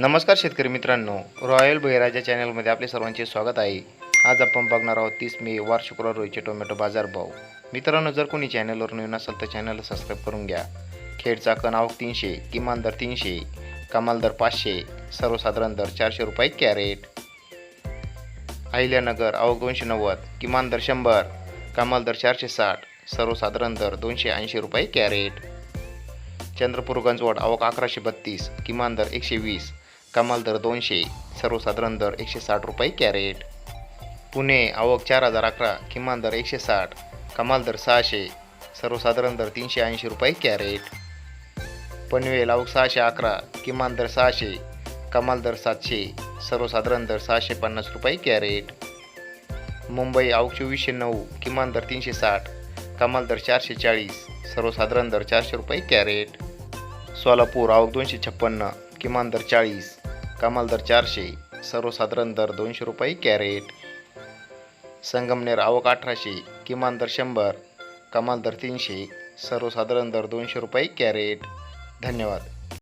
नमस्कार शेतकरी मित्रांनो. रॉयल बहिराजा चॅनलमध्ये आपले सर्वांचे स्वागत आहे. आज आपण बघणार आहोत तीस मे वार शुक्रवार रोजचे टोमॅटो बाजारभाव मित्रांनो जर कोणी चॅनलवर नवीन असेल तर चॅनलला सबस्क्राईब करून घ्या. खेडचा कण आवक तीनशे किमान दर तीनशे कमाल दर पाचशे सर्वसाधारण दर चारशे रुपये कॅरेट. अहिल्यानगर आवक दोनशे नव्वद किमान दर शंभर कमाल दर चारशे साठ सर्वसाधारण दर दोनशे ऐंशी रुपये कॅरेट. चंद्रपूर गंजवड आवक अकराशे बत्तीस किमान दर एकशे वीस कमाल दर दोनशे सर्वसाधारण दर एकशे साठ रुपये कॅरेट. पुणे आवक चार हजार अकरा किमान दर एकशे साठ कमाल दर सहाशे सर्वसाधारण दर तीनशे ऐंशी रुपये कॅरेट. पनवेल आवक सहाशे अकरा किमान दर सहाशे कमाल दर सातशे सर्वसाधारण दर सहाशे पन्नास रुपये कॅरेट. मुंबई आवक चोवीसशे नऊ किमान दर तीनशे साठ कमाल दर चारशे चाळीस सर्वसाधारण दर चारशे रुपये कॅरेट. सोलापूर आवक दोनशे छप्पन्न किमान दर चाळीस कमाल दर चारशे सर्वसाधारण दर दोनशे रुपये कॅरेट. संगमनेर आवक अठराशे किमान दर शंभर कमाल दर तीनशे सर्वसाधारण दर दोनशे रुपये कॅरेट. धन्यवाद.